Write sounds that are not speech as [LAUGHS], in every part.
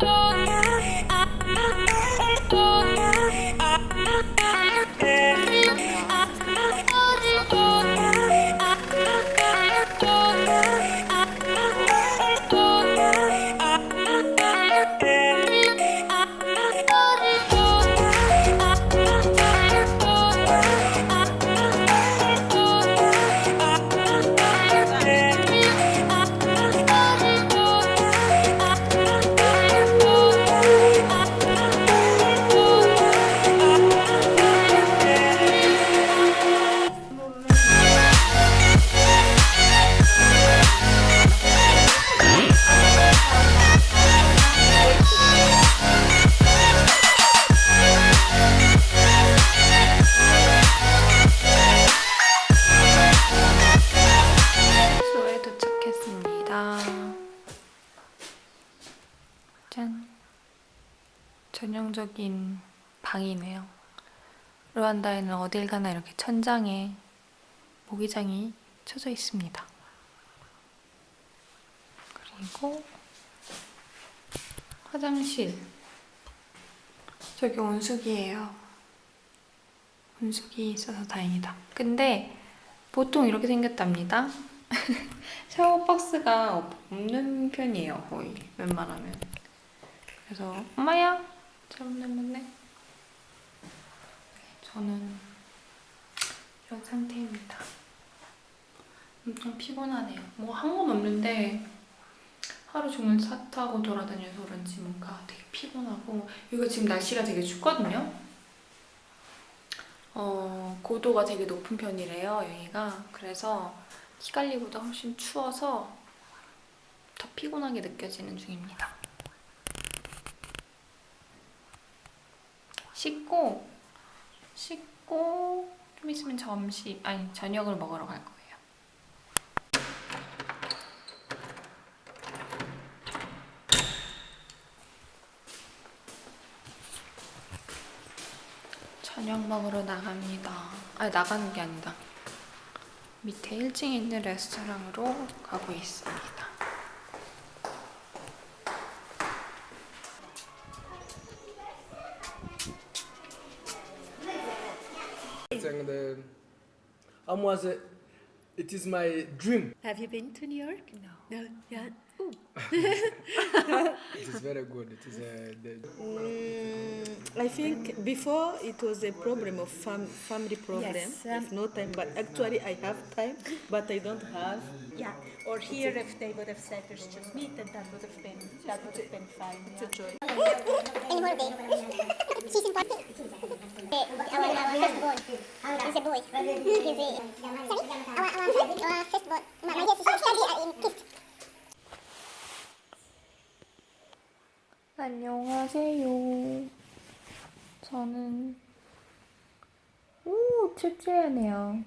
Oh. 방이네요. 르완다에는 어딜 가나 이렇게 천장에 모기장이 쳐져 있습니다. 그리고 화장실. 저기 온수기예요. 온수기 있어서 다행이다. 근데 보통 이렇게 생겼답니다. [LAUGHS] 샤워 박스가 없는 편이에요, 거의 웬만하면. 그래서 엄마야, 잘 못 내렸네. 저는 이런 상태입니다. 엄청 피곤하네요. 뭐 한 건 없는데 하루 종일 차 타고 돌아다녀서 그런지 뭔가 되게 피곤하고 이거 지금 날씨가 되게 춥거든요. 어, 고도가 되게 높은 편이래요, 여기가. 그래서 키갈리보다 훨씬 추워서 더 피곤하게 느껴지는 중입니다. 씻고, 씻고, 좀 있으면 점심, 아니, 저녁을 먹으러 갈 거예요. 저녁 먹으러 나갑니다. 아니, 나가는 게 아니다. 밑에 1층에 있는 레스토랑으로 가고 있습니다. Was a, it is my dream. Have you been to New York? No. No. Yeah. Ooh. [LAUGHS] It is very good. It is uh, the, Mm, I think before it was a problem of fam- family problem. Yes, If no time, but actually I have time, but I don't have. Yeah, or here if they would have said there's just meat, then that would have been that would have been fine. It's Yeah. a choice. Any holiday. She's important. Our, our first born is a boy. He's a, sorry? Our, our, our first born. My, my guess is study in KIST. 안녕하세요. 저는 오 춥지하네요.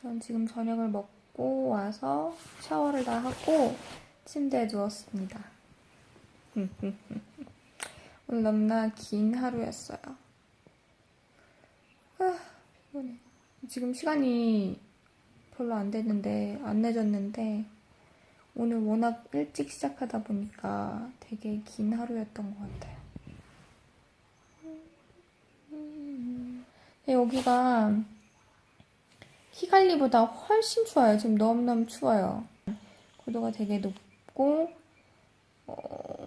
전 지금 저녁을 먹고 와서 샤워를 다 하고 침대에 누웠습니다. [LAUGHS] 오늘 너무나 긴 하루였어요. 아. 지금 시간이 별로 안 됐는데 안 늦었는데 오늘 워낙 일찍 시작하다 보니까 되게 긴 하루였던 것 같아요. 여기가 키갈리보다 훨씬 추워요. 지금 너무너무 추워요. 고도가 되게 높고 어,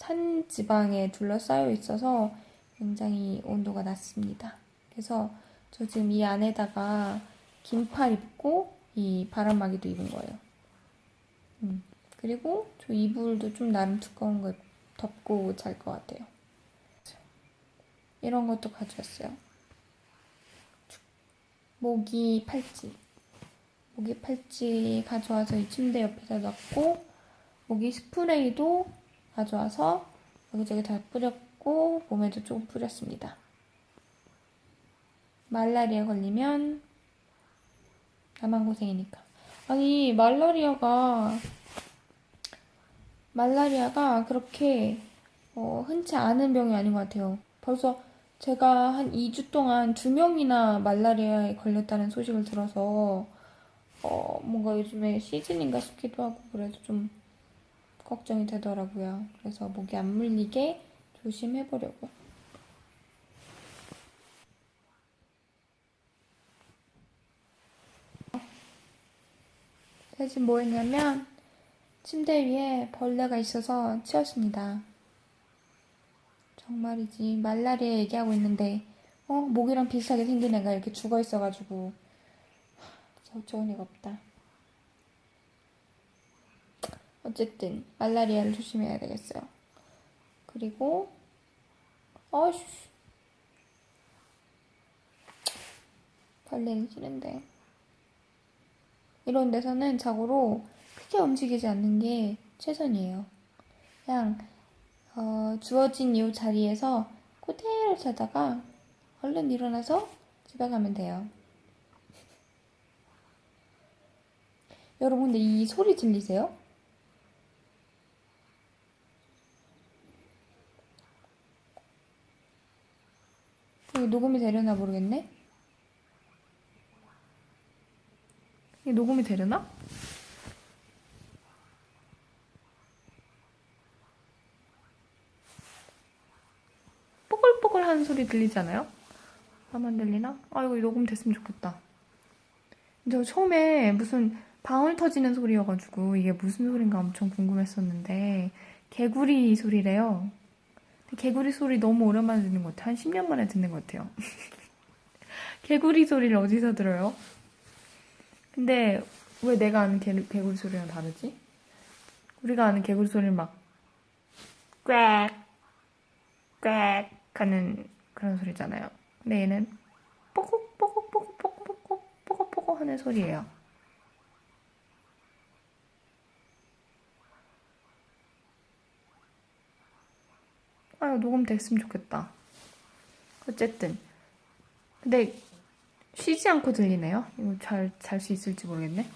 산 지방에 둘러싸여 있어서 굉장히 온도가 낮습니다. 그래서 저 지금 이 안에다가 긴팔 입고 이 바람막이도 입은 거예요. 음. 그리고 저 이불도 좀 나름 두꺼운 거 덮고 잘 것 같아요. 이런 것도 가져왔어요. 모기 팔찌. 모기 팔찌 가져와서 이 침대 옆에다 놨고, 모기 스프레이도 가져와서 여기저기 다 뿌렸고, 몸에도 조금 뿌렸습니다. 말라리아 걸리면 나만 고생이니까. 아니 말라리아가 말라리아가 그렇게 어, 흔치 않은 병이 아닌 것 같아요. 벌써 제가 한 2주 동안 두 명이나 말라리아에 걸렸다는 소식을 들어서 어, 뭔가 요즘에 시즌인가 싶기도 하고 그래서 좀 걱정이 되더라고요. 그래서 목이 안 물리게 조심해 보려고요. 대신 뭐 했냐면 침대 위에 벌레가 있어서 치웠습니다. 정말이지 말라리아 얘기하고 있는데 어 목이랑 비슷하게 생긴 애가 이렇게 죽어 있어가지고 애가 없다. 어쨌든 말라리아를 조심해야 되겠어요. 그리고 어이씨 벌레는 싫은데 이런 데서는 자고로 크게 움직이지 않는 게 최선이에요. 그냥 어, 주어진 이 자리에서 그대로 자다가 얼른 일어나서 집에 가면 돼요. [LAUGHS] 여러분 근데 이 소리 들리세요? 이거 녹음이 되려나 모르겠네. 이게 녹음이 되려나? 뽀글뽀글 하는 소리 들리잖아요? 나만 들리나? 아, 이거 녹음 됐으면 좋겠다. 저 처음에 무슨 방울 터지는 소리여가지고 이게 무슨 소린가 엄청 궁금했었는데 개구리 소리래요. 개구리 소리 너무 오랜만에 듣는 것 같아요. 한 10년 만에 듣는 것 같아요. [LAUGHS] 개구리 소리를 어디서 들어요? 근데 왜 내가 아는 개, 개구리 소리랑 다르지? 우리가 아는 개구리 소리는 막 꽥, 꽥 하는 그런 소리잖아요. 근데 얘는 뽀곡 뽀곡 하는 소리예요. 아유 녹음 됐으면 좋겠다. 어쨌든 근데 쉬지 않고 들리네요. 이거 잘 잘 수 있을지 모르겠네.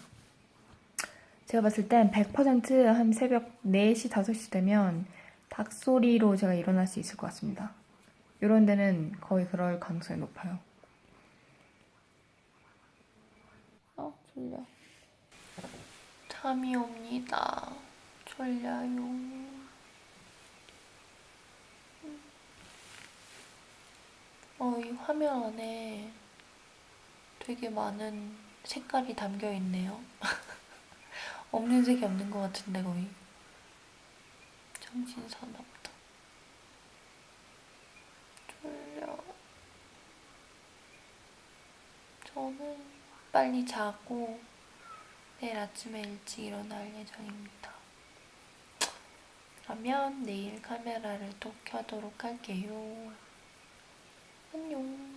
제가 봤을 땐 100%한 새벽 4시, 5시 되면 닭소리로 제가 일어날 수 있을 것 같습니다. 이런 데는 거의 그럴 가능성이 높아요. 어, 졸려. 잠이 옵니다. 졸려요. 어, 이 화면 안에 되게 많은 색깔이 담겨 있네요. [LAUGHS] 없는 색이 없는 것 같은데 거의. 정신 사납다. 졸려. 저는 빨리 자고 내일 아침에 일찍 일어날 예정입니다. 그러면 내일 카메라를 또 켜도록 할게요. 안녕.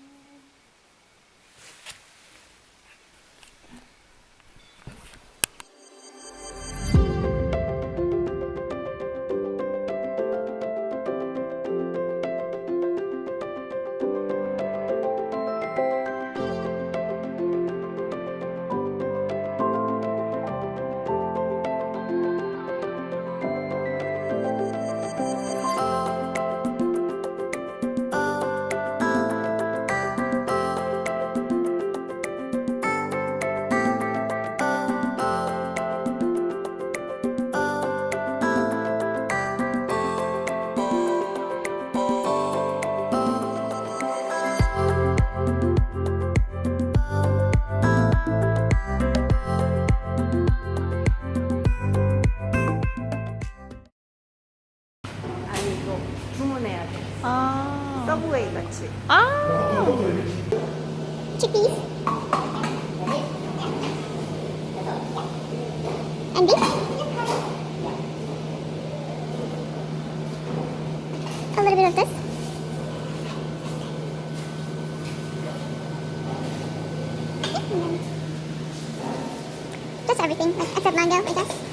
Just everything, like, except mango, I guess.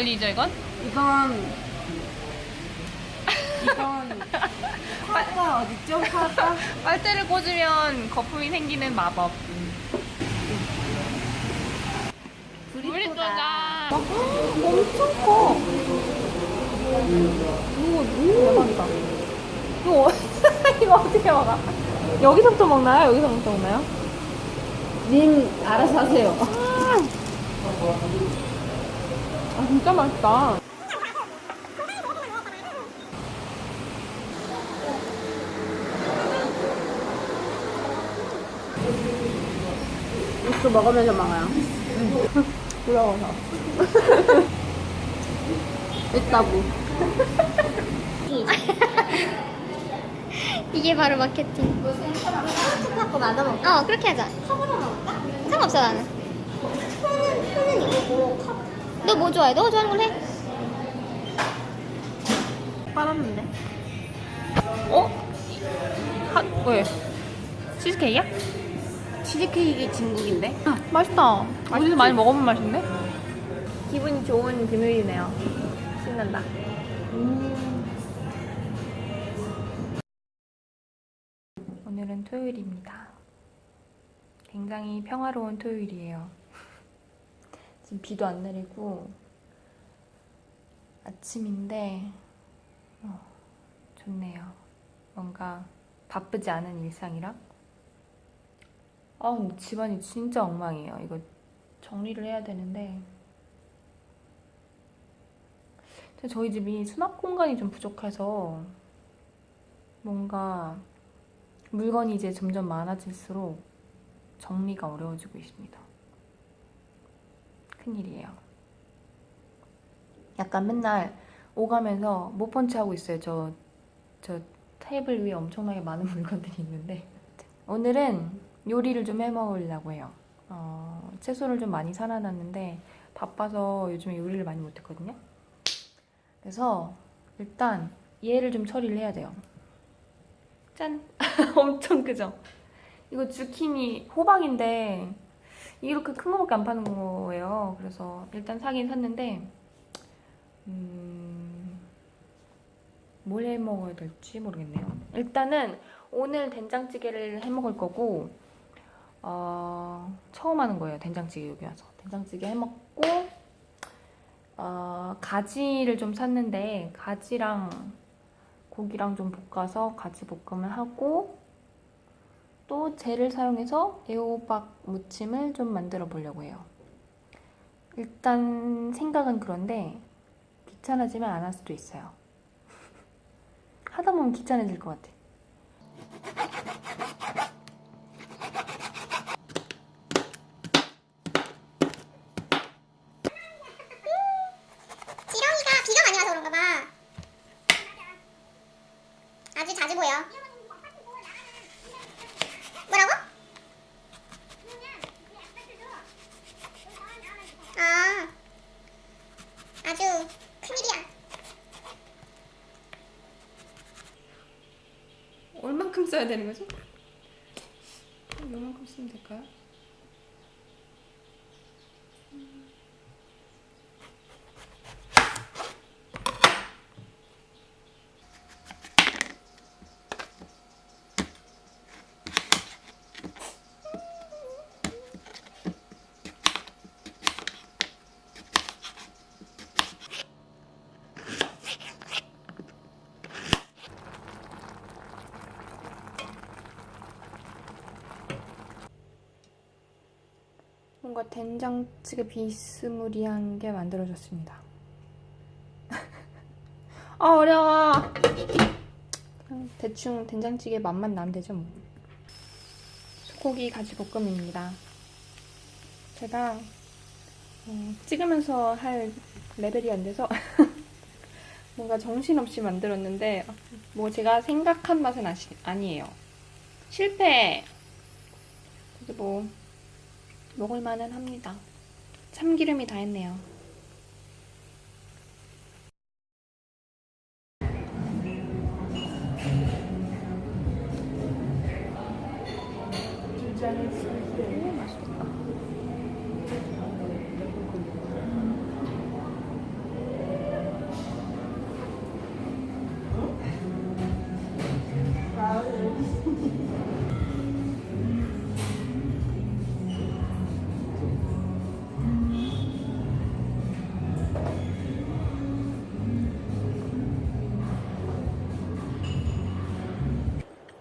무슨 원리죠 이건? 이건 파가 어딨죠? 파가? 빨대를 꽂으면 거품이 생기는 마법. 브리또가 엄청 커. 너무 대박이다. 이거, 어- [LAUGHS] 이거 어떻게 먹어? 여기서부터 먹나요? 여기서부터 먹나요? 님 알아서 하세요. 아, 진짜 맛있다. 육수 먹으면서 먹어요. 부러워서. [LAUGHS] 있다고. [LAUGHS] 이게 바로 마케팅. 갖고 나눠 먹. 어 그렇게 하자. 컵으로 먹을까? 상관없어 나는. 컵은 이거고 컵. 너 뭐 좋아해? 너 좋아하는 걸 해. 빨았는데. 어? 핫, 왜? 치즈케이크야? 치즈케이크 중국인데? 맛있다. 어디서 많이 먹어본 맛인데? 기분이 좋은 금요일이네요. 신난다. 오늘은 토요일입니다. 굉장히 평화로운 토요일이에요. 지금 비도 안 내리고 아침인데 어, 좋네요. 뭔가 바쁘지 않은 일상이라 아 근데 집안이 진짜 엉망이에요. 이거 정리를 해야 되는데 저희 집이 수납 공간이 좀 부족해서 뭔가 물건이 이제 점점 많아질수록 정리가 어려워지고 있습니다. 큰일이에요. 약간 맨날 오가면서 못본채 하고 있어요. 저, 저 테이블 위에 엄청나게 많은 물건들이 있는데 오늘은 요리를 좀 해 먹으려고 해요. 어, 채소를 좀 많이 사놔놨는데 바빠서 요즘에 요리를 많이 못했거든요. 그래서 일단 얘를 좀 처리를 해야 돼요. 짠! [LAUGHS] 엄청 크죠? 이거 주키니 호박인데 이렇게 큰 거밖에 안 파는 거예요. 그래서 일단 사긴 샀는데 음, 뭘 해 먹어야 될지 모르겠네요. 일단은 오늘 된장찌개를 해 먹을 거고 어, 처음 하는 거예요. 된장찌개 여기 와서 된장찌개 해 먹고 어, 가지를 좀 샀는데 가지랑 고기랑 좀 볶아서 같이 볶음을 하고 또 젤을 사용해서 애호박 무침을 좀 만들어 보려고 해요. 일단 생각은 그런데 귀찮아지면 안 할 수도 있어요. [LAUGHS] 하다 보면 귀찮아질 것 같아. 지렁이가 비가 많이 와서 그런가 봐. 아주 자주 보여. 뭐라고? 아, 아주 큰일이야. 얼만큼 써야 되는 거죠? 요만큼 쓰면 될까요? 된장찌개 비스무리한 게 만들어졌습니다. [LAUGHS] 아 어려워. 대충 된장찌개 맛만 나면 되죠 뭐. 소고기 가지 볶음입니다. 제가 어, 찍으면서 할 레벨이 안 돼서 [LAUGHS] 뭔가 정신없이 만들었는데 뭐 제가 생각한 맛은 아시, 아니에요. 실패. 그래도 뭐 먹을 만은 합니다. 참기름이 다 했네요.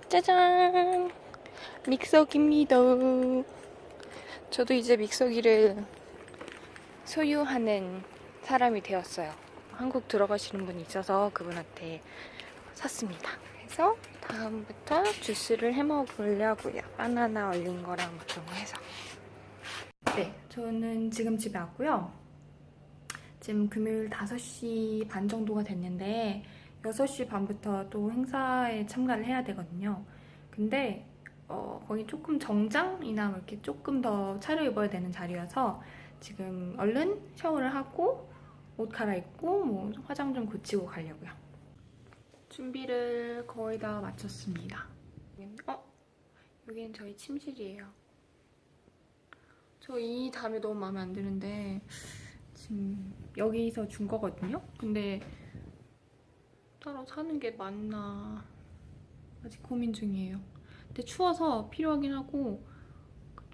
짜잔! 믹서기입니다. 저도 이제 믹서기를 소유하는 사람이 되었어요. 한국 들어가시는 분이 있어서 그분한테 샀습니다. 그래서 다음부터 주스를 해 먹으려고요. 바나나 얼린 거랑 뭐 그런 거 해서. 네, 저는 지금 집에 왔고요. 지금 금요일 5시 반 정도가 됐는데 6시 반부터 또 행사에 참가를 해야 되거든요. 근데 어, 거기 조금 정장이나 뭐 이렇게 조금 더 차려입어야 되는 자리여서 지금 얼른 샤워를 하고 옷 갈아입고 뭐 화장 좀 고치고 가려고요. 준비를 거의 다 마쳤습니다. 어? 여기는 저희 침실이에요. 저 이 담이 너무 마음에 안 드는데 지금 여기서 준 거거든요. 근데 따로 사는 게 맞나 아직 고민 중이에요. 근데 추워서 필요하긴 하고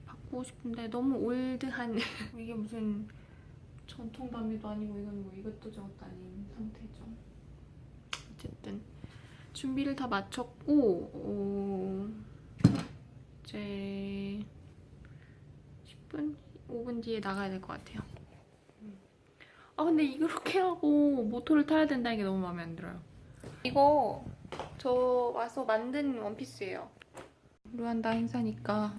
바꾸고 싶은데 너무 올드한 [LAUGHS] 이게 무슨 전통 담요도 아니고 이건 뭐 이것도 저것도 아닌 상태죠. 어쨌든 준비를 다 마쳤고 어, 이제 10분, 5분 뒤에 나가야 될 것 같아요. 아 근데 이렇게 하고 모토를 타야 된다는 게 너무 마음에 안 들어요. 이거 저 와서 만든 원피스예요. 루안다 행사니까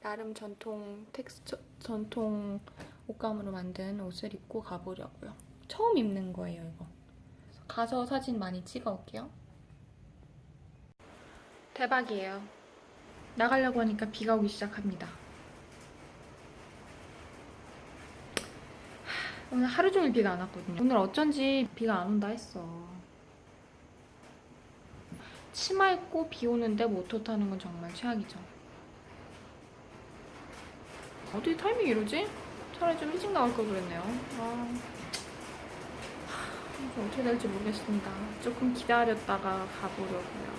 나름 전통 텍스처 전통 옷감으로 만든 옷을 입고 가보려고요. 처음 입는 거예요 이거. 가서 사진 많이 찍어 올게요. 대박이에요. 나가려고 하니까 비가 오기 시작합니다. 오늘 하루 종일 비가 안 왔거든요. 오늘 어쩐지 비가 안 온다 했어. 치마 입고 비 오는데 모토 타는 건 정말 최악이죠. 어떻게 타이밍이 이러지? 차라리 좀 일찍 나올 걸 그랬네요. 아, 하, 이거 어떻게 될지 모르겠습니다. 조금 기다렸다가 가보려고요.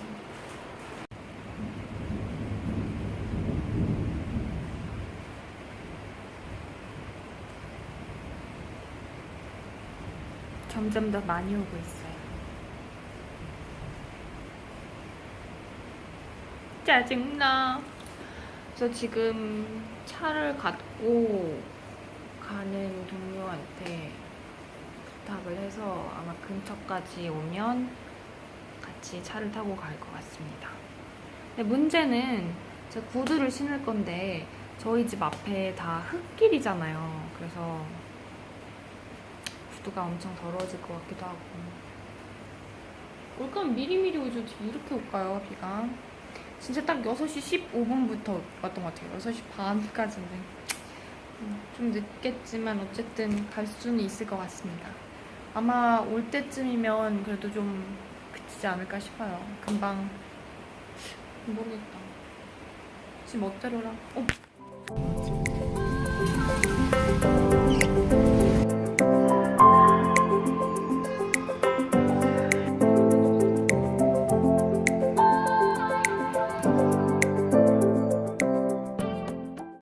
점점 더 많이 오고 있어요. 짜증나. 그래서 지금 차를 갖고 가는 동료한테 부탁을 해서 아마 근처까지 오면 같이 차를 타고 갈 것 같습니다. 근데 문제는 제가 구두를 신을 건데 저희 집 앞에 다 흙길이잖아요. 그래서 구두가 엄청 더러워질 것 같기도 하고. 올까면 미리미리 어떻게 이렇게 올까요, 비가? 진짜 딱 6시 15분부터 왔던 것 같아요. 6시 반까지는. 음, 좀 늦겠지만 어쨌든 갈 수는 있을 것 같습니다. 아마 올 때쯤이면 그래도 좀 그치지 않을까 싶어요. 금방 모르겠다. 지금 멋대로라. 어,